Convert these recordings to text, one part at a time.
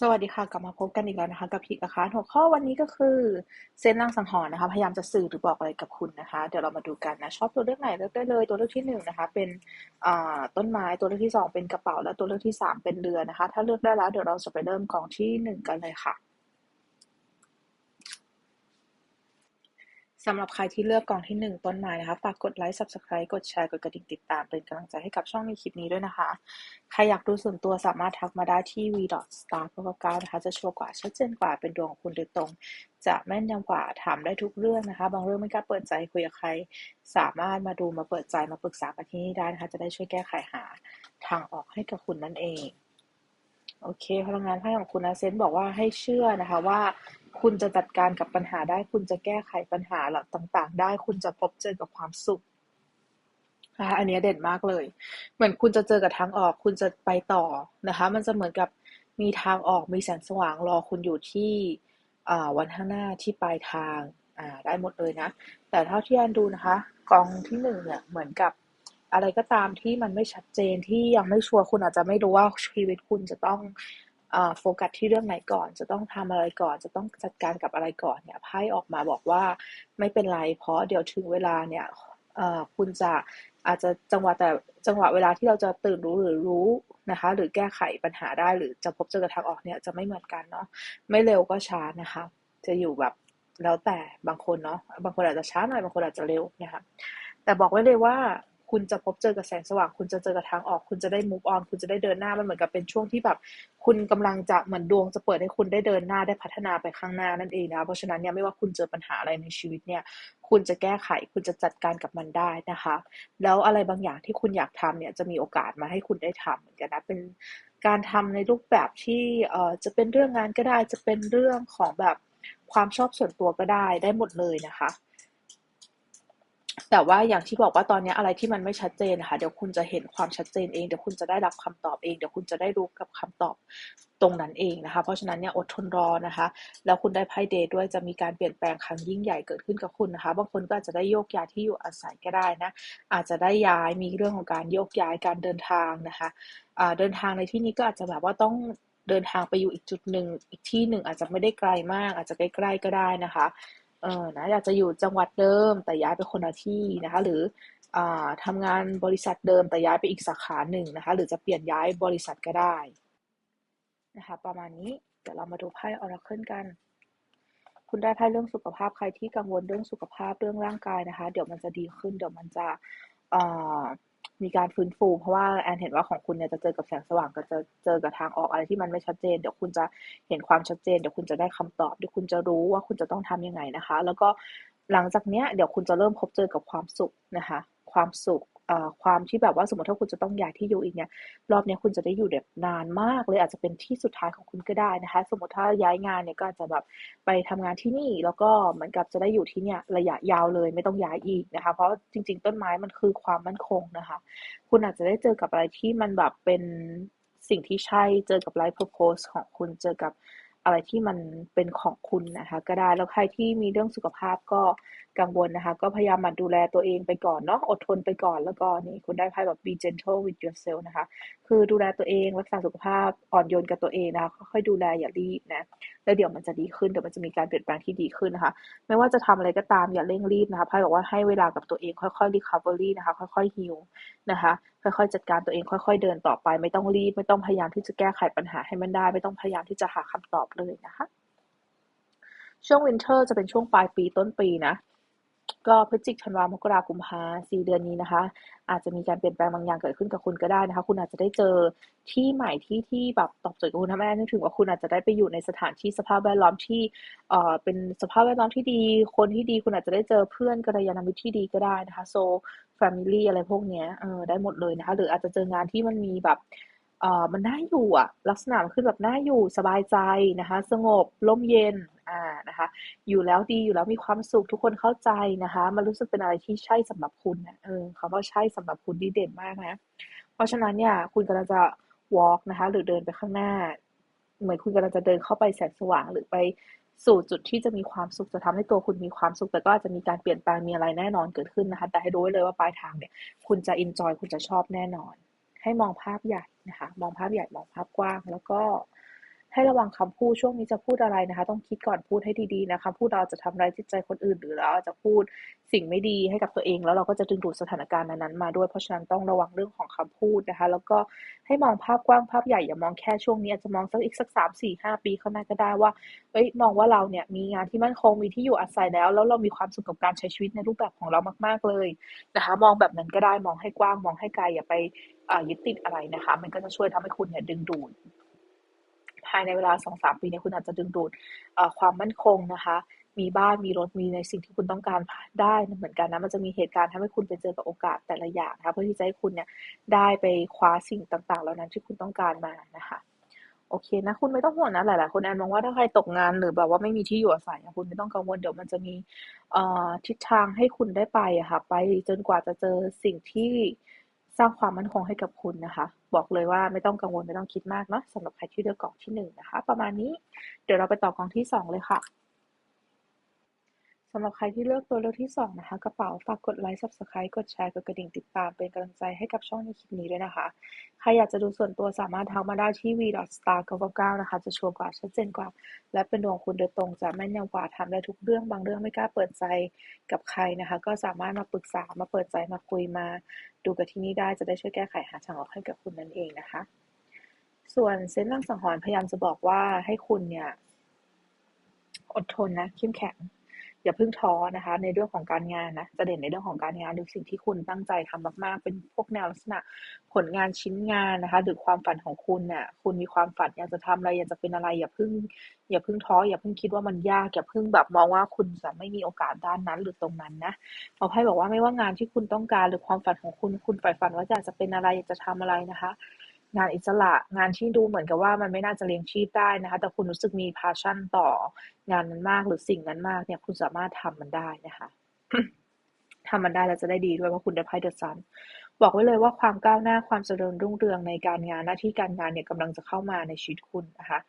สวัสดีค่ะ กลับมาพบกันอีกแล้วนะคะ กับพีกอะคาหัวข้อวันนี้ก็คือเซนล่างสังหรณ์นะคะ พยายามจะสื่อหรือบอกอะไรกับคุณนะคะ เดี๋ยวเรามาดูกันนะ ชอบตัวเลือกไหนเลือกได้เลย ตัวเลือกที่หนึ่งนะคะ เป็นต้นไม้ตัวเลือกที่สองเป็นกระเป๋า และตัวเลือกที่สามเป็นเรือนะคะ ถ้าเลือกได้แล้วเดี๋ยวเราจะไปเริ่มกองที่หนึ่งกันเลยค่ะ สำหรับใครที่เลือกกองที่ 1 ต้นไม้นะคะ ฝากกดไลค์ Subscribe กดแชร์ กดกระดิ่งติดตาม เป็นกำลังใจให้กับช่องในคลิปนี้ด้วยนะคะ ใครอยากดูส่วนตัวสามารถทักมาได้ที่ v star 9นะคะ จะชัวร์กว่า ชัดเจนกว่าเป็นดวงของคุณโดยตรง จะแม่นยำกว่า ถามได้ทุกเรื่องนะคะ บางเรื่องไม่กล้าเปิดใจคุยกับใคร สามารถมาดูมาเปิดใจมาปรึกษากันที่นี่ได้นะคะ จะได้ช่วยแก้ไขหาทางออกให้กับคุณนั่นเอง โอเค พลังงานไพ่ของคุณนะเซนบอกว่าให้เชื่อนะคะว่า คุณจะจัดการกับปัญหาได้ คุณจะแก้ไขปัญหาหลักต่างๆ ได้ คุณจะพบเจอกับความสุขนะคะอันนี้เด่นมากเลย เหมือนคุณจะเจอกับทางออก คุณจะไปต่อนะคะ มันจะเหมือนกับมีทางออก มีแสงสว่างรอคุณอยู่ที่วันข้างหน้าที่ปลายทางได้หมดเลยนะ แต่เท่าที่อันดูนะคะ กองที่หนึ่งเนี่ยเหมือนกับอะไรก็ตามที่มันไม่ชัดเจนที่ยังไม่ชัวร์คุณอาจจะไม่รู้ว่าชีวิตคุณจะต้อง โฟกัสที่เรื่องไหนก่อน จะต้องทำอะไรก่อน จะต้องจัดการกับอะไรก่อนเนี่ยไพ่ออกมาบอกว่าไม่เป็นไร เพราะเดี๋ยวถึงเวลาเนี่ยคุณจะอาจจะจังหวะแต่จังหวะเวลาที่เราจะตื่นรู้หรือรู้นะคะ หรือแก้ไขปัญหาได้หรือจะพบเจอกะทางออกเนี่ยจะไม่เหมือนกันเนาะไม่เร็วก็ช้านะคะ จะอยู่แบบแล้วแต่บางคนเนาะบางคนอาจจะช้าหน่อยบางคนอาจจะเร็วนะคะแต่บอกไว้เลยว่า คุณจะพบเจอกับแสงสว่าง คุณจะเจอกับทางออก คุณจะได้ move on คุณจะได้เดินหน้ามันเหมือนกับเป็นช่วงที่แบบ คุณกำลังจะเหมือนดวงจะเปิดให้คุณได้เดินหน้าได้พัฒนาไปข้างหน้านั่นเองนะเพราะฉะนั้นเนี่ยไม่ว่าคุณเจอปัญหาอะไรในชีวิตเนี่ยคุณจะแก้ไข คุณจะจัดการกับมันได้นะคะ แล้วอะไรบางอย่างที่คุณอยากทำเนี่ยจะมีโอกาสมาให้คุณได้ทำเหมือนกันนะเป็นการทำในรูปแบบที่เอ่อจะเป็นเรื่องงานก็ได้จะเป็นเรื่องของแบบความชอบส่วนตัวก็ได้ได้หมดเลยนะคะ แต่ว่าอย่างที่บอกว่าตอนนี้อะไรที่มันไม่ชัดเจนนะคะเดี๋ยวคุณจะเห็นความชัดเจนเองเดี๋ยวคุณจะได้รับคำตอบเองเดี๋ยวคุณจะได้รู้กับคำตอบตรงนั้นเองนะคะ เพราะฉะนั้นเนี่ยอดทนรอนะคะ แล้วคุณได้ไพ่เดย์ด้วยจะมีการเปลี่ยนแปลงครั้งยิ่งใหญ่เกิดขึ้นกับคุณนะคะ บางคนก็อาจจะได้โยกย้ายที่อยู่อาศัยก็ได้นะ อาจจะได้ย้ายมีเรื่องของการโยกย้ายการเดินทางนะคะเดินทางในที่นี้ก็อาจจะแบบว่าต้องเดินทางไปอยู่อีกจุดหนึ่งอีกที่หนึ่งอาจจะไม่ได้ไกลมาก อาจจะใกล้ๆก็ได้นะคะ เออนะอยากจะอยู่จังหวัดเดิม แต่ย้ายไปคนละที่นะคะ หรืออ่าทำงานบริษัทเดิมแต่ย้ายไปอีกสาขาหนึ่งนะคะ หรือจะเปลี่ยนย้ายบริษัทก็ได้นะคะประมาณนี้เดี๋ยวเรามาดูไพ่ออราเคิลกัน คุณได้ไพ่เรื่องสุขภาพใครที่กังวลเรื่องสุขภาพเรื่องร่างกายนะคะ เดี๋ยวมันจะดีขึ้น เดี๋ยวมันจะอ่า มีการฟื้นฟู เพราะว่าแอนเห็นว่าของคุณเนี่ยจะเจอกับแสงสว่างก็จะเจอกับทางออกอะไรที่มันไม่ชัดเจน เดี๋ยวคุณจะเห็นความชัดเจน เดี๋ยวคุณจะได้คำตอบ เดี๋ยวคุณจะรู้ว่าคุณจะต้องทํำยังไงนะคะ แล้วก็หลังจากเนี้ยเดี๋ยวคุณจะเริ่มพบเจอกับความสุขนะคะ ความสุข ความที่แบบว่าสมมติถ้าคุณจะต้องย้ายที่อยู่อีกเนี่ยรอบนี้คุณจะได้อยู่แบบนานมากเลยอาจจะเป็นที่สุดท้ายของคุณก็ได้นะคะ สมมติถ้าย้ายงานเนี่ยก็อาจจะแบบไปทำงานที่นี่ แล้วก็เหมือนกับจะได้อยู่ที่เนี่ยระยะยาวเลยไม่ต้องย้ายอีกนะคะ เพราะจริง ๆ ต้นไม้มันคือความมั่นคงนะคะ คุณอาจจะได้เจอกับอะไรที่มันแบบเป็นสิ่งที่ใช่เจอกับไลฟ์โพสของคุณเจอกับ อะไรที่มันเป็นของคุณนะคะ ก็ได้แล้วใครที่มีเรื่องสุขภาพก็กังวลนะคะ ก็พยายามมาดูแลตัวเองไปก่อนเนาะอดทนไปก่อนแล้วก็นี่คุณได้ไพ่แบบ be gentle with yourself นะคะ คือดูแลตัวเองรักษาสุขภาพอ่อนโยนกับตัวเองนะคะค่อยๆดูแลอย่ารีบนะ แล้วเดี๋ยวมันจะดีขึ้นเดี๋ยวมันจะมีการเปลี่ยนแปลงที่ดีขึ้นนะคะ ไม่ว่าจะทำอะไรก็ตามอย่าเร่งรีบนะคะไพ่บอกว่าให้เวลากับตัวเองค่อยๆ recovery นะคะ ค่อยๆ heal นะคะ ค่อยๆ จัดการตัวเองค่อย ๆ เดินต่อไป ไม่ต้องรีบ ไม่ต้องพยายามที่จะแก้ไขปัญหาให้มันได้ ไม่ต้องพยายามที่จะหาคำตอบเลยนะคะ ช่วงวินเทอร์จะเป็นช่วงปลายปีต้นปีนะ ก็พฤศจิกธันวามกรากุมภาสี่เดือนนี้นะคะ อาจจะมีการเปลี่ยนแปลงบางอย่างเกิดขึ้นกับคุณก็ได้นะคะ คุณอาจจะได้เจอที่ใหม่ที่ที่แบบตอบโจทย์กับคุณทำให้นึกถึงว่าคุณอาจจะได้ไปอยู่ในสถานที่สภาพแวดล้อมที่เอ่อเป็นสภาพแวดล้อมที่ดี คนที่ดีคุณอาจจะได้เจอเพื่อนกัลยาณมิตรที่ดีก็ได้นะคะโซแฟมิลี่อะไรพวกนี้เออได้หมดเลยนะคะ หรืออาจจะเจองานที่มันมีแบบ เอ่อมันน่าอยู่อะลักษณะมันคือแบบน่าอยู่สบายใจนะคะ สงบร่มเย็นอ่านะคะ อยู่แล้วดีอยู่แล้วมีความสุขทุกคนเข้าใจนะคะ มันรู้สึกเป็นอะไรที่ใช่สำหรับคุณนะเออคำว่าใช่สำหรับคุณดีเด่นมากนะ เพราะฉะนั้นเนี่ยคุณกำลังจะ walk นะคะ หรือเดินไปข้างหน้า เหมือนคุณกำลังจะเดินเข้าไปแสงสว่างหรือไปสู่จุดที่จะมีความสุขจะทำให้ตัวคุณมีความสุข แต่ก็อาจจะมีการเปลี่ยนแปลงมีอะไรแน่นอนเกิดขึ้นนะคะ แต่ให้รู้ไว้เลยว่าปลายทางเนี่ย คุณจะ enjoy คุณจะชอบแน่นอน ให้มองภาพใหญ่นะคะ มองภาพใหญ่ มองภาพกว้าง แล้วก็ ให้ระวังคำพูดช่วงนี้จะพูดอะไรนะคะ ต้องคิดก่อนพูดให้ดีๆนะคะพูดเราจะทำร้ายจิตใจคนอื่น หรือเราจะพูดสิ่งไม่ดีให้กับตัวเอง แล้วเราก็จะดึงดูดสถานการณ์นั้นๆมาด้วยเพราะฉะนั้นต้องระวังเรื่องของคำพูดนะคะ แล้วก็ให้มองภาพกว้างภาพใหญ่อย่ามองแค่ช่วงนี้อาจจะมองสักอีกสักสามสี่ห้าปีข้างหน้าก็ได้ว่าเอ้ยมองว่าเราเนี่ยมีงานที่มั่นคงมีที่อยู่อาศัยแล้ว แล้วเรามีความสุขกับการใช้ชีวิตในรูปแบบของเรามาก ๆเลยนะคะ มองแบบนั้นก็ได้มองให้กว้างมองให้ไกลอย่าไปยึดติดอะไรนะคะ มันก็จะช่วยทำให้คุณเนี่ยดึงดูด ภายในเวลาสองสามปีเนี่ยคุณอาจจะดึงดูดความมั่นคงนะคะ มีบ้านมีรถมีในสิ่งที่คุณต้องการได้เหมือนกันนะมันจะมีเหตุการณ์ทำให้คุณไปเจอกับโอกาสแต่ละอย่างนะคะเพื่อที่จะให้คุณเนี่ยได้ไปคว้าสิ่งต่างๆ เหล่านั้นที่คุณต้องการมานะคะโอเคนะคุณไม่ต้องห่วงนะหลายๆคนแอนมองว่าถ้าใครตกงานหรือแบบว่าไม่มีที่อยู่อาศัยคุณไม่ต้องกังวลเดี๋ยวมันจะมีทิศทางให้คุณได้ไปอะค่ะไปจนกว่าจะเจอสิ่งที่ สร้างความมั่นคงให้กับคุณนะคะ บอกเลยว่าไม่ต้องกังวลไม่ต้องคิดมากเนาะสำหรับใครที่เลือกกองที่หนึ่งนะคะ ประมาณนี้เดี๋ยวเราไปต่อกองที่สองเลยค่ะ สำหรับใครที่เลือกตัวเลือกที่ 2 นะคะ กระเป๋าฝากกดไลค์ subscribe กดแชร์ กดกระดิ่งติดตามเป็นกำลังใจให้กับช่องในคลิปนี้ด้วยนะคะ ใครอยากจะดูส่วนตัวสามารถทักมาได้ที่ v star 9 9นะคะ จะชัวร์กว่าชัดเจนกว่า และเป็นดวงคุณโดยตรงจะแม่นยำกว่าทำได้ทุกเรื่องบางเรื่องไม่กล้าเปิดใจกับใครนะคะ ก็สามารถมาปรึกษามาเปิดใจมาคุยมา ดูกับที่นี่ได้จะได้ช่วยแก้ไขหาทางออกให้กับคุณนั่นเองนะคะ ส่วนเซนต์ลังสังหรณ์พยายามจะบอกว่าให้คุณเนี่ย อดทนนะเข้มแข็ง อย่าเพิ่งท้อนะคะ ในเรื่องของการงานนะจะเด่นในเรื่องของการงานหรือสิ่งที่คุณตั้งใจทำมาก ๆ เป็นพวกแนวลักษณะผลงานชิ้นงานนะคะหรือความฝันของคุณเนี่ยคุณมีความฝันอยากจะทำอะไรอยากจะเป็นอะไร อย่าเพิ่ง อย่าเพิ่งท้ออย่าเพิ่งคิดว่ามันยากอย่าเพิ่งแบบมองว่าคุณจะไม่มีโอกาสด้านนั้นหรือตรงนั้นนะเราให้บอกว่าไม่ว่างานที่คุณต้องการหรือความฝันของคุณคุณใฝ่ฝันว่าอยากจะเป็นอะไรอยากจะทำอะไรนะคะ งานอิสระงานที่ดูเหมือนกับว่ามันไม่น่าจะเลี้ยงชีพได้นะคะ แต่คุณรู้สึกมีพาชั่นต่องานนั้นมากหรือสิ่งนั้นมากเนี่ยคุณสามารถทำมันได้นะคะทำมันได้แล้วจะได้ดีด้วยเพราะคุณได้ไพ่เดอะซันบอกไว้เลยว่าความก้าวหน้าความเจริญรุ่งเรืองในการงานหน้าที่การงานเนี่ยกำลังจะเข้ามาในชีวิตคุณนะคะ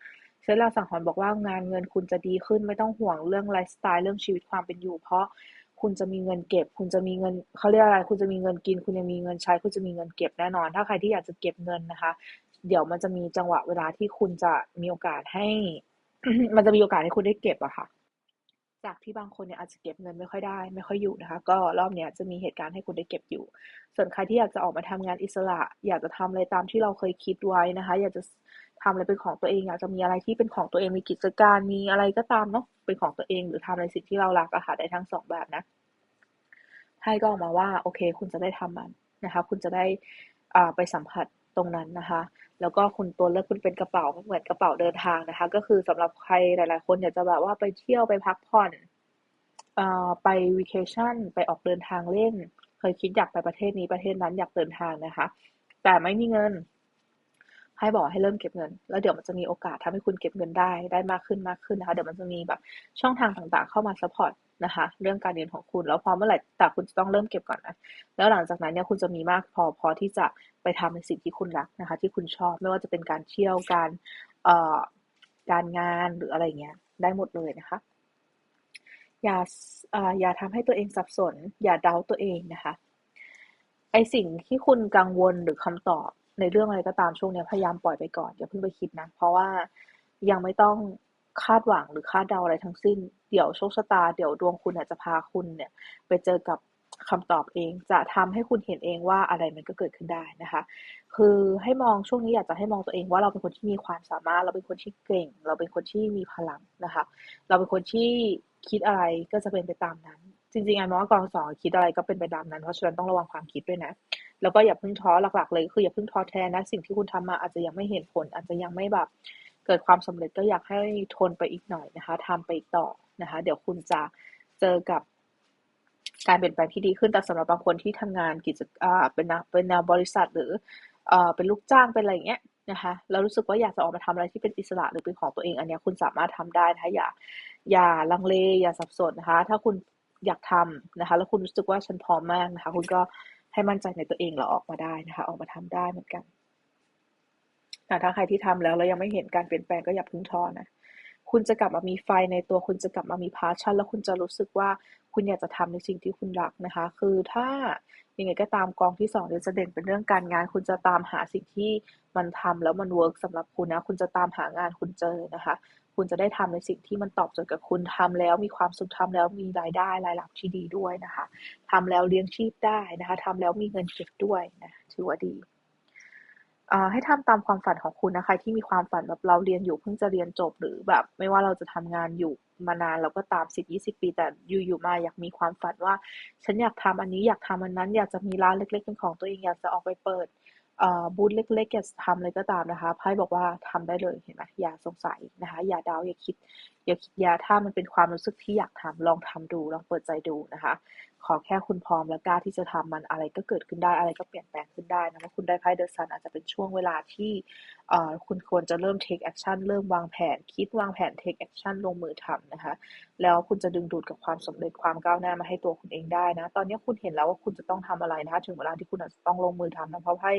เซลลาสังหรณ์บอกว่างานเงินคุณจะดีขึ้นไม่ต้องห่วงเรื่องไลฟ์สไตล์เรื่องชีวิตความเป็นอยู่ เพราะ คุณจะมีเงินเก็บ คุณจะมีเงินเขาเรียกอะไร คุณจะมีเงินกิน คุณยังมีเงินใช้ คุณจะมีเงินเก็บแน่นอน ถ้าใครที่อยากจะเก็บเงินนะคะ เดี๋ยวมันจะมีจังหวะเวลาที่คุณจะมีโอกาสให้ มันจะมีโอกาสให้คุณได้เก็บอะค่ะ จากที่บางคนเนี่ยอาจจะเก็บเงินไม่ค่อยได้ ไม่ค่อยอยู่นะคะ ก็รอบเนี้ยจะมีเหตุการณ์ให้คุณได้เก็บอยู่ ส่วนใครที่อยากจะออกมาทำงานอิสระ อยากจะทำอะไรตามที่เราเคยคิดไว้นะคะ อยากจะ ทำอะไรเป็นของตัวเองอยากจะมีอะไรที่เป็นของตัวเองมีกิจการมีอะไรก็ตามเนาะเป็นของตัวเองหรือทำอะไรสิ่งที่เรารักอะค่ะได้ทั้งสองแบบนะให้ก็ออกมาว่าโอเค คุณจะได้ทำมันนะคะ คุณจะได้อ่าไปสัมผัสตรงนั้นนะคะ แล้วก็คุณตัวเลือกคุณเป็นกระเป๋าเหมือนกระเป๋าเดินทางนะคะ ก็คือสำหรับใครหลาย ๆ คนอยากจะแบบว่าไปเที่ยวไปพักผ่อนอ่าไปวีเคชั่นไปออกเดินทางเล่น เคยคิดอยากไปประเทศนี้ประเทศนั้นอยากเดินทางนะคะ แต่ไม่มีเงิน ให้บอกให้เริ่มเก็บเงิน แล้วเดี๋ยวมันจะมีโอกาสทำให้คุณเก็บเงินได้ได้มากขึ้นมากขึ้นนะคะเดี๋ยวมันจะมีแบบช่องทางต่างๆ เข้ามาซัพพอร์ตนะคะเรื่องการเงินของคุณแล้วพอเมื่อไหร่แต่คุณจะต้องเริ่มเก็บก่อนนะแล้วหลังจากนั้นเนี่ยคุณจะมีมากพอพอที่จะไปทำในสิ่งที่คุณรักนะคะ ที่คุณชอบไม่ว่าจะเป็นการเที่ยวการเอ่อการงานหรืออะไรเงี้ยได้หมดเลยนะคะ อย่าอย่าทำให้ตัวเองสับสน อย่าเดาตัวเองนะคะไอสิ่งที่คุณกังวลหรือคำตอบ ในเรื่องอะไรก็ตามช่วงนี้พยายามปล่อยไปก่อนอย่าเพิ่งไปคิดนะ เพราะว่ายังไม่ต้องคาดหวังหรือคาดเดาอะไรทั้งสิ้น เดี๋ยวโชคชะตา เดี๋ยวดวงคุณเนี่ยจะพาคุณเนี่ย ไปเจอกับคำตอบเอง จะทำให้คุณเห็นเองว่าอะไรมันก็เกิดขึ้นได้นะคะ คือให้มองช่วงนี้อยากจะให้มองตัวเองว่าเราเป็นคนที่มีความสามารถ เราเป็นคนที่เก่ง เราเป็นคนที่มีพลังนะคะ เราเป็นคนที่คิดอะไรก็จะเป็นไปตามนั้น จริงๆอันมองว่ากองสองคิดอะไรก็เป็นไปตามนั้น เพราะฉะนั้นต้องระวังความคิดด้วยนะ แล้วก็อย่าเพิ่งท้อหลักๆ เลยคืออย่าเพิ่งท้อแท้นะ สิ่งที่คุณทำมาอาจจะยังไม่เห็นผล อาจจะยังไม่แบบเกิดความสำเร็จก็อยากให้ทนไปอีกหน่อยนะคะทำไปอีกต่อนะคะ เดี๋ยวคุณจะเจอกับการเปลี่ยนแปลงที่ดีขึ้น แต่สำหรับบางคนที่ทำงานกิจอาเป็นเป็นแนวบริษัทหรือเออเป็นลูกจ้างเป็นอะไรอย่างเงี้ยนะคะแล้วรู้สึกว่าอยากจะออกมาทำอะไรที่เป็นอิสระหรือเป็นของตัวเอง อันนี้คุณสามารถทำได้นะคะอย่าอย่าลังเลอย่าสับสนนะคะ ถ้าคุณ อยากทำนะคะ แล้วคุณรู้สึกว่าฉันพร้อมมากนะคะ คุณก็ให้มั่นใจในตัวเองแล้วออกมาได้นะคะ ออกมาทำได้เหมือนกันถ้าใครที่ทำแล้วแล้วยังไม่เห็นการเปลี่ยนแปลงก็อย่าพึ่งท้อนะคุณจะกลับมามีไฟในตัวคุณจะกลับมามีพาชั่น แล้วคุณจะรู้สึกว่าคุณอยากจะทำในสิ่งที่คุณรักนะคะ คือถ้ายังไงก็ตามกองที่สองเนี่ยจะเด่นเป็นเรื่องการงาน คุณจะตามหาสิ่งที่มันทำแล้วมันเวิร์กสำหรับคุณนะ คุณจะตามหางานคุณเจอนะคะ คุณจะได้ทำในสิ่งที่มันตอบโจทย์กับคุณทำแล้วมีความสุขทำแล้วมีรายได้รายรับที่ดีด้วยนะคะทำแล้วเลี้ยงชีพได้นะคะทำแล้วมีเงินเก็บด้วยนะถือว่าดีให้ทำตามความฝันของคุณนะคะ ที่มีความฝันแบบเราเรียนอยู่เพิ่งจะเรียนจบหรือแบบ ไม่ว่าเราจะทำงานอยู่มานานเราก็ตามสิบยี่สิบปี แต่อยู่ๆมาอยากมีความฝันว่า ฉันอยากทำอันนี้อยากทำอันนั้น อยากจะมีร้านเล็กๆเป็นของตัวเองอยากจะออกไปเปิด บูธเล็กๆอยากทำอะไรก็ตามนะคะไพ่บอกว่าทำได้เลยเห็นไหมอย่าสงสัยนะคะ อย่าดาวอย่าคิด อย่าคิดอย่าถ้ามันเป็นความรู้สึกที่อยากทำลองทำดูลองเปิดใจดูนะคะ ขอแค่คุณพร้อมและกล้าที่จะทำมันอะไรก็เกิดขึ้นได้อะไรก็เปลี่ยนแปลงขึ้นได้นะเมื่อคุณได้ไพ่เดอะซันอาจจะเป็นช่วงเวลาที่คุณควรจะเริ่ม take action เริ่มวางแผน คิดวางแผน take action ลงมือทำนะคะ แล้วคุณจะดึงดูดกับความสำเร็จความก้าวหน้ามาให้ตัวคุณเองได้นะ ตอนนี้คุณเห็นแล้วว่าคุณจะต้องทำอะไรนะคะถึงเวลาที่คุณอาจจะต้องลงมือทำนะเพราะไพ่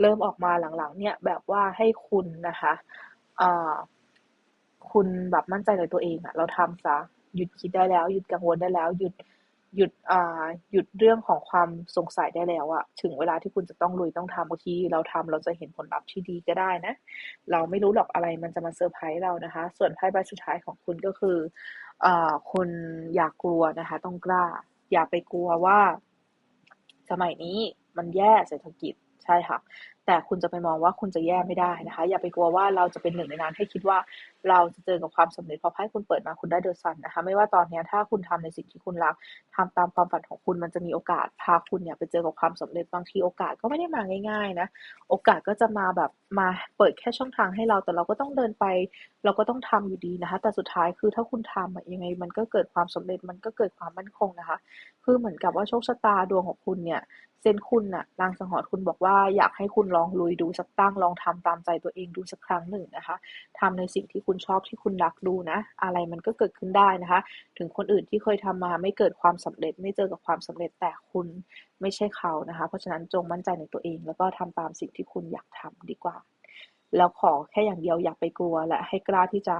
เริ่มออกมาหลังๆ เนี่ยแบบว่าให้คุณนะคะคุณแบบมั่นใจในตัวเองอะเราทำซะหยุดคิดได้แล้ว หยุดกังวลได้แล้ว หยุด หยุด อ่า หยุดเรื่องของความสงสัยได้แล้วอะถึงเวลาที่คุณจะต้องลุยต้องทำบางทีเราทำเราจะเห็นผลลัพธ์ที่ดีก็ได้นะ เราไม่รู้หรอกอะไรมันจะมาเซอร์ไพรส์เรานะคะ ส่วนไพ่ใบสุดท้ายของคุณก็คืออ่าคุณอย่ากกลัวนะคะ ต้องกล้า อย่าไปกลัวว่า สมัยนี้มันแย่เศรษฐกิจ ใช่ค่ะ แต่คุณจะไปมองว่าคุณจะแย่ไม่ได้นะคะ อย่าไปกลัวว่าเราจะเป็นหนึ่งในนั้นให้คิดว่าเราจะเจอกับความสำเร็จเพราะไพ่คุณเปิดมาคุณได้เดอซันนะคะ ไม่ว่าตอนนี้ถ้าคุณทำในสิ่งที่คุณรักทำตามความฝันของคุณมันจะมีโอกาสพาคุณเนี่ยไปเจอกับความสำเร็จบางทีโอกาสก็ไม่ได้มาง่าย ๆนะ โอกาสก็จะมาแบบมาเปิดแค่ช่องทางให้เราแต่เราก็ต้องเดินไป เราก็ต้องทำอยู่ดีนะคะ แต่สุดท้ายคือถ้าคุณทำยังไง มันก็เกิดความสำเร็จมันก็เกิดความมั่นคงนะคะ คือเหมือนกับว่าโชคชะตาดวงของคุณเนี่ย เซนคุณน่ะรางสังหรณ์คุณบอกว่า อยากให้คุณลองลุยดูสักตั้ง ลองทำตามใจตัวเองดูสักครั้งหนึ่งนะคะทำในสิ่งที่คุณชอบที่คุณรักดูนะ อะไรมันก็เกิดขึ้นได้นะคะ ถึงคนอื่นที่เคยทำมาไม่เกิดความสำเร็จ ไม่เจอกับความสำเร็จแต่คุณไม่ใช่เขานะคะ เพราะฉะนั้นจงมั่นใจในตัวเอง แล้วก็ทำตามสิ่งที่คุณอยากทำดีกว่า แล้วขอแค่อย่างเดียวอย่าไปกลัวและให้กล้าที่จะ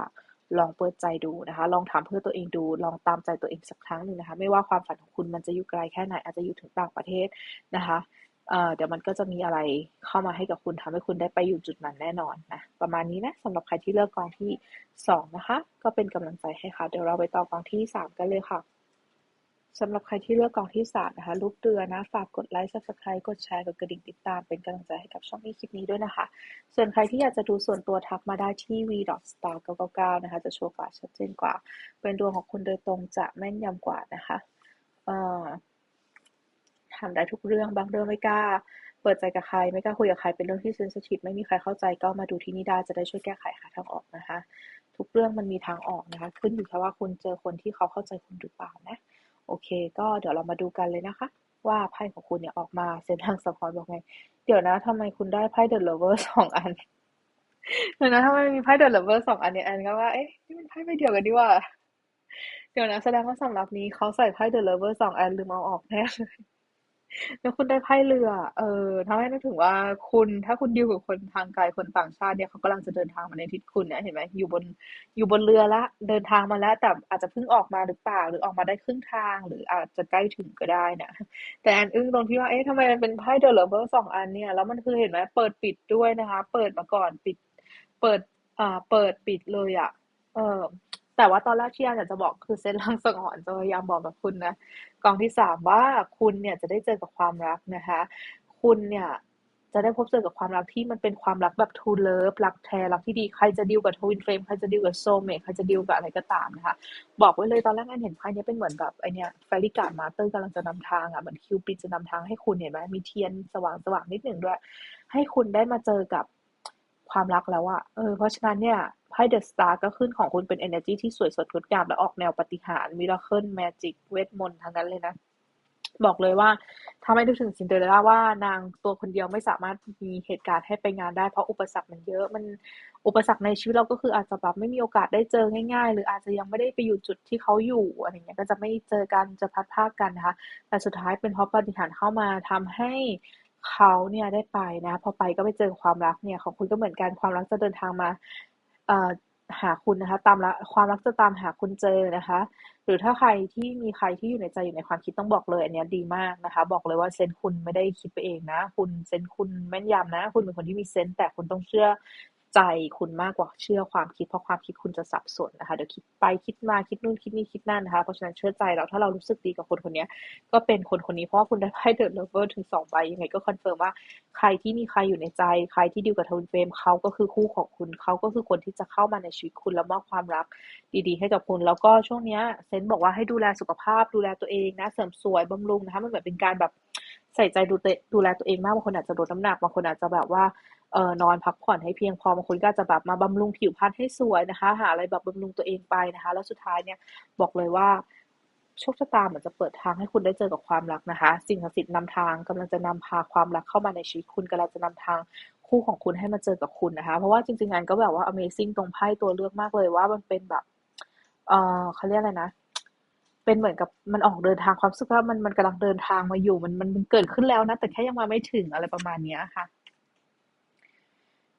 ลองเปิดใจดูนะคะ ลองทำเพื่อตัวเองดู ลองตามใจตัวเองสักครั้งหนึ่งนะคะ ไม่ว่าความฝันของคุณมันจะอยู่ไกลแค่ไหน อาจจะอยู่ถึงต่างประเทศนะคะเดี๋ยวมันก็จะมีอะไรเข้ามาให้กับคุณทำให้คุณได้ไปอยู่จุดนั้นแน่นอนนะประมาณนี้นะสำหรับใครที่เลือกกองที่สองนะคะ ก็เป็นกำลังใจให้ค่ะ เดี๋ยวเราไปต่อกองที่สามกันเลยค่ะ สำหรับใครที่เลือกกองที่สามนะคะรูปเรือนะ ฝากกดไลค์ subscribe กดแชร์ กดกระดิ่งติดตามเป็นกำลังใจให้กับช่องนี้คลิปนี้ด้วยนะคะ ส่วนใครที่อยากจะดูส่วนตัวทักมาได้ที่ v star 999 นะคะ จะโชว์กว่าชัดเจนกว่า เป็นดวงของคุณโดยตรงจะแม่นยำกว่านะคะทำได้ทุกเรื่องบางเรื่องไม่กล้า เปิดใจกับใครไม่กล้าคุยกับใครเป็นเรื่องที่เซนซิทีฟไม่มีใครเข้าใจก็มาดูที่นี่ได้จะได้ช่วยแก้ไขหาทางออกนะคะ ทุกเรื่องมันมีทางออกนะคะ ขึ้นอยู่แค่ว่าคุณเจอคนที่เขาเข้าใจคุณหรือเปล่านะ โอเค ก็เดี๋ยวเรามาดูกันเลยนะคะ ว่าไพ่ของคุณเนี่ยออกมาเซนทางสปอร์ตบอกไง เดี๋ยวนะทำไมคุณได้ไพ่เดอะเลเวอร์สองอันเดี๋ยวนะทำไมมีไพ่เดอะเลเวอร์สองอันเนี่ยแอนก็ว่าเอ๊ะนี่มันไพ่ไม่เดียวกันดีว่า เดี๋ยวนะแสดงว่าสำหรับนี้เขาใส่ไพ่เดอะเลเวอร์สองอันลืมเอาออกแน่เลย แล้วคุณได้ไพ่เรือ เออทำให้นึกถึงว่าคุณ ถ้าคุณดิวกับคนทางไกลคนต่างชาติเนี่ยเขากำลังจะเดินทางมาในทิศคุณเนี่ยเห็นไหมอยู่บนอยู่บนเรือละ เดินทางมาแล้ว แต่อาจจะเพิ่งออกมาหรือเปล่า หรือออกมาได้ครึ่งทาง หรืออาจจะใกล้ถึงก็ได้นะแต่อันอึ้งตรงที่ว่าเอ๊ะทำไมมันเป็นไพ่เดอะเลเวอร์สองอันเนี่ยแล้วมันคือเห็นไหมเปิดปิดด้วยนะคะ เปิดมาก่อนปิด เปิดอ่าเปิดปิดเลยอะ เออ แต่ว่าตอนแรกที่อยากจะบอกคือเส้นลังสังหรณ์จะพยายามบอกกับคุณนะกองที่สามว่าคุณเนี่ยจะได้เจอกับความรักนะคะ คุณเนี่ยจะได้พบเจอกับความรักที่มันเป็นความรักแบบทูเลิฟรักแท้รักที่ดีใครจะดีลกับทวินเฟรมใครจะดีลกับโซเมทใครจะดีลกับอะไรก็ตามนะคะ บอกไว้เลยตอนแรกอันเห็นไพ่นี้เป็นเหมือนแบบไอเนี้ยแฟริกามาเตอร์กำลังจะนำทางอะเหมือนคิวปิดจะนำทางให้คุณเห็นไหมมีเทียนสว่างสว่างนิดหนึ่งด้วย ให้คุณได้มาเจอกับ ความรักแล้วอะเออเพราะฉะนั้นเนี่ยไพ่เดอะสตาร์ก็ขึ้นของคุณเป็น energy ที่สวยสดงดงามและออกแนวปฏิหารมิราเคิลแมจิกเวทมนต์ทั้งนั้นเลยนะ บอกเลยว่าถ้าไม่ดูถึงซินเดอเรลล่าว่านางตัวคนเดียวไม่สามารถมีเหตุการณ์ให้ไปงานได้เพราะอุปสรรคมันเยอะมันอุปสรรคในชีวิตเราก็คืออาจจะแบบไม่มีโอกาสได้เจอง่าย ๆ หรืออาจจะยังไม่ได้ไปอยู่จุดที่เขาอยู่อะไรเงี้ยก็จะไม่เจอกันจะพัดพากันนะคะแต่สุดท้ายเป็นเพราะปฏิหารเข้ามาทำให้ เขาเนี่ยได้ไปนะ พอไปก็ไปเจอความรักเนี่ย ของคุณก็เหมือนกันความรักจะเดินทางมาหาคุณนะคะ ตามละความรักจะตามหาคุณเจอนะคะ หรือถ้าใครที่มีใครที่อยู่ในใจอยู่ในความคิดต้องบอกเลย อันนี้ดีมากนะคะ บอกเลยว่าเซนคุณไม่ได้คิดไปเองนะ คุณเซนคุณแม่นยำนะ คุณเป็นคนที่มีเซนแต่คุณต้องเชื่อ ใจคุณมากกว่าเชื่อความคิด เพราะความคิดคุณจะสับสนนะคะเดี๋ยวคิดไปคิดมาคิดนู่นคิดนี่คิดนั่นนะคะเพราะฉะนั้นเชื่อใจเราถ้าเรารู้สึกดีกับคนคนนี้ก็เป็นคนคนนี้เพราะว่าคุณได้ไพ่เดอะเลเวอร์ถึงสองใบยังไงก็คอนเฟิร์มว่าใครที่มีใครอยู่ในใจใครที่ดีกับทวินเฟรมเขาก็คือคู่ของคุณเขาก็คือคนที่จะเข้ามาในชีวิตคุณและมอบความรักดีๆ ให้กับคุณ แล้วก็ช่วงนี้เซนบอกว่าให้ดูแลสุขภาพดูแลตัวเองนะเสริมสวยบำรุงนะคะมันเหมือนเป็นการแบบใส่ใจดูดูแลตัวเองมากบางคนอาจจะลดน้ำหนักบางคนอาจจะแบบว่า เอ่อนอนพักผ่อนให้เพียงพอบางคนก็จะแบบมาบำรุงผิวพรรณให้สวยนะคะ หาอะไรแบบบำรุงตัวเองไปนะคะ แล้วสุดท้ายเนี่ยบอกเลยว่าโชคชะตาเหมือนจะเปิดทางให้คุณได้เจอกับความรักนะคะ สิ่งศักดิ์สิทธิ์นำทางกำลังจะนำพาความรักเข้ามาในชีวิตคุณกำลังจะนำทางคู่ของคุณให้มาเจอกับคุณนะคะ เพราะว่าจริงๆงานก็แบบว่า Amazing ตรงไพ่ตัวเลือกมากเลยว่ามันเป็นแบบ เออเขาเรียกอะไรนะเป็นเหมือนกับมันออกเดินทางความสุขว่ามันมันกำลังเดินทางมาอยู่มันมันเกิดขึ้นแล้วนะแต่แค่ยังมาไม่ถึงอะไรประมาณนี้ค่ะ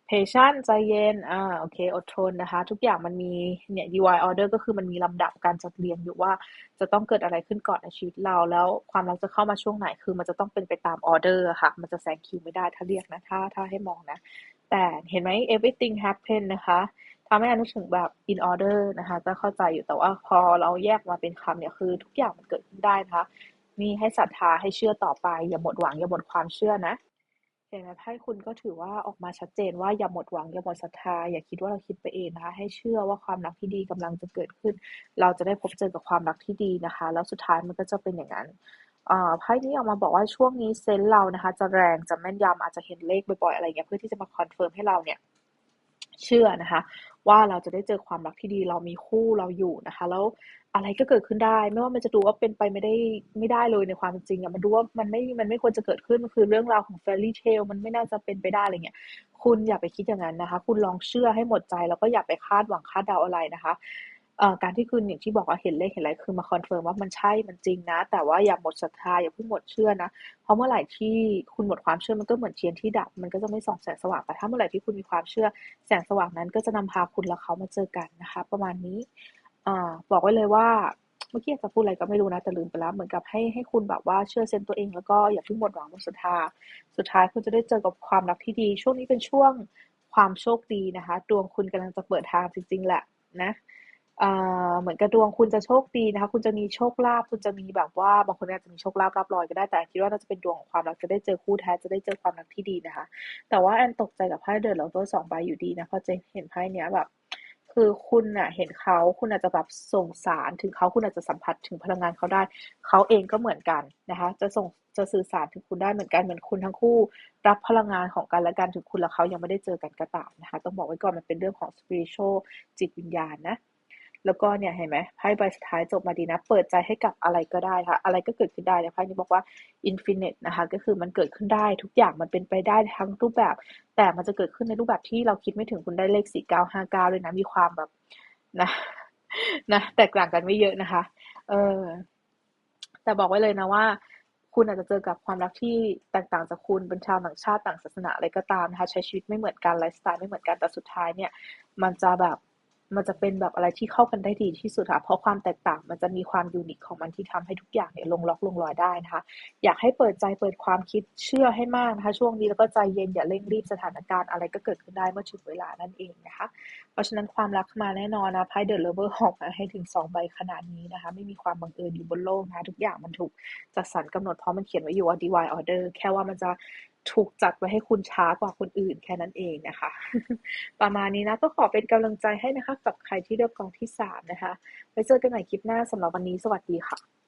patient ใจเย็น อ่า โอเค อดทนนะคะ ทุกอย่างมันมี เนี่ย DY order ก็คือมันมีลำดับการจัดเรียงอยู่ว่าจะต้องเกิดอะไรขึ้นก่อนในชีวิตเรา แล้วความรักจะเข้ามาช่วงไหน คือมันจะต้องเป็นไปตามออเดอร์ค่ะ มันจะแซงคิวไม่ได้ถ้าเรียกนะ ถ้า ถ้าให้มองนะ แต่เห็นไหม everything happen นะคะทำให้อนึกถึงแบบ in order นะคะ จะเข้าใจอยู่ แต่ว่าพอเราแยกมาเป็นคำเนี่ย คือทุกอย่างมันเกิดขึ้นได้นะคะ มีให้ศรัทธา ให้เชื่อต่อไป อย่าหมดหวัง อย่าหมดความเชื่อนะ เห็นไหมไพ่คุณก็ถือว่าออกมาชัดเจนว่าอย่าหมดหวังอย่าหมดศรัทธาอย่าคิดว่าเราคิดไปเองนะคะ ให้เชื่อว่าความรักที่ดีกำลังจะเกิดขึ้น เราจะได้พบเจอกับความรักที่ดีนะคะ แล้วสุดท้ายมันก็จะเป็นอย่างนั้นไพ่นี้ออกมาบอกว่าช่วงนี้เซนเรานะคะ จะแรงจะแม่นยำอาจจะเห็นเลขบ่อยๆอะไรเงี้ยเพื่อที่จะมาคอนเฟิร์มให้เราเนี่ยเชื่อนะคะ ว่าเราจะได้เจอความรักที่ดี เรามีคู่เราอยู่นะคะ แล้วอะไรก็เกิดขึ้นได้ ไม่ว่ามันจะดูว่าเป็นไปไม่ได้ไม่ได้เลยในความจริงอะมันดูว่ามันไม่มันไม่ควรจะเกิดขึ้นมันคือเรื่องราวของแฟรี่เทลมันไม่น่าจะเป็นไปได้อะไรเงี้ยคุณอย่าไปคิดอย่างนั้นนะคะ คุณลองเชื่อให้หมดใจแล้วก็อย่าไปคาดหวังคาดเดาอะไรนะคะ การที่คุณอย่างที่บอกว่าเห็นเลขเห็นอะไรคือมาคอนเฟิร์มว่ามันใช่มันจริงนะ แต่ว่าอย่าหมดศรัทธาอย่าเพิ่งหมดเชื่อนะ เพราะเมื่อไหร่ที่คุณหมดความเชื่อมันก็เหมือนเทียนที่ดับ มันก็จะไม่ส่องแสงสว่างแต่ถ้าเมื่อไหร่ที่คุณมีความเชื่อแสงสว่างนั้นก็จะนำพาคุณและเขามาเจอกันนะคะ ประมาณนี้บอกไว้เลยว่าเมื่อกี้จะพูดอะไรก็ไม่รู้นะแต่ลืมไปแล้วเหมือนกับให้ให้คุณแบบว่าเชื่อเซนตัวเอง แล้วก็อย่าเพิ่งหมดหวังหมดศรัทธาสุดท้ายคุณจะได้เจอกับความรักที่ดี ช่วงนี้เป็นช่วงความโชคดีนะคะ ดวงคุณกำลังจะเปิดทางจริงๆแหละนะ เหมือนกับดวงคุณจะโชคดีนะคะ คุณจะมีโชคลาภ คุณจะมีแบบว่า บางคนอาจจะมีโชคลาภรับรอยก็ได้ แต่คิดว่าน่าจะเป็นดวงของความรัก จะได้เจอคู่แท้ จะได้เจอความรักที่ดีนะคะ แต่ว่าแอนตกใจกับไพ่เดินแล้วก็สองใบอยู่ดีนะเพราะเจเห็นไพ่เนี้ยแบบ คือคุณอะเห็นเขา คุณอาจจะแบบส่งสารถึงเขา คุณอาจจะสัมผัสถึงพลังงานเขาได้ เขาเองก็เหมือนกันนะคะ จะส่ง จะสื่อสารถึงคุณได้เหมือนกัน เหมือนคุณทั้งคู่ รับพลังงานของกันและกัน ถึงคุณและเขายังไม่ได้เจอกันก็ตามนะคะ ต้องบอกไว้ก่อน มันเป็นเรื่องของ spiritual จิตวิญญาณนะ แล้วก็เนี่ยเห็นไหมไพ่ใบสุดท้ายจบมาดีนะ เปิดใจให้กับอะไรก็ได้ค่ะ อะไรก็เกิดขึ้นได้เนี่ไพ่นี้บอกว่า infinite นะคะ ก็คือมันเกิดขึ้นได้ทุกอย่างมันเป็นไปได้ทั้งรูปแบบ แต่มันจะเกิดขึ้นในรูปแบบที่เราคิดไม่ถึงคุณได้เลขสี่เก้าห้าเก้าเลยนะมีความแบบนะนะแตกต่างกันไม่เยอะนะคะ เออแต่บอกไว้เลยนะว่าคุณอาจจะเจอกับความรักที่แตกต่างจากคุณเป็นชาวต่างชาติต่างศาสนาอะไรก็ตามนะคะใช้ชีวิตไม่เหมือนกันไลฟ์สไตล์ไม่เหมือนกันแต่สุดท้ายเนี่ย มันจะแบบ มันจะเป็นแบบอะไรที่เข้ากันได้ดีที่สุดค่ะ เพราะความแตกต่างมันจะมีความยูนิคของมันที่ทำให้ทุกอย่างเนี่ยลงล็อกลงรอยได้นะคะ อยากให้เปิดใจเปิดความคิดเชื่อให้มากนะคะช่วงนี้แล้วก็ใจเย็นอย่าเร่งรีบสถานการณ์อะไรก็เกิดขึ้นได้เมื่อถึงเวลานั่นเองนะคะ เพราะฉะนั้นความรักมาแน่นอนนะไพ่เดอะเลเวอร์ออกมาให้ถึง 2 ใบขนาดนี้นะคะ ไม่มีความบังเอิญอยู่บนโลกนะะทุกอย่างมันถูกจัดสรรกำหนดเพราะมันเขียนไว้อยู่ว่า divine order แค่ว่ามันจะ ถูกจัดไว้ให้คุณช้ากว่าคนอื่นแค่นั้นเองนะคะ ประมาณนี้นะก็ขอเป็นกำลังใจให้นะคะ กับใครที่เลือกกองที่สามนะคะไว้เจอกันใหม่คลิปหน้าสำหรับวันนี้สวัสดีค่ะ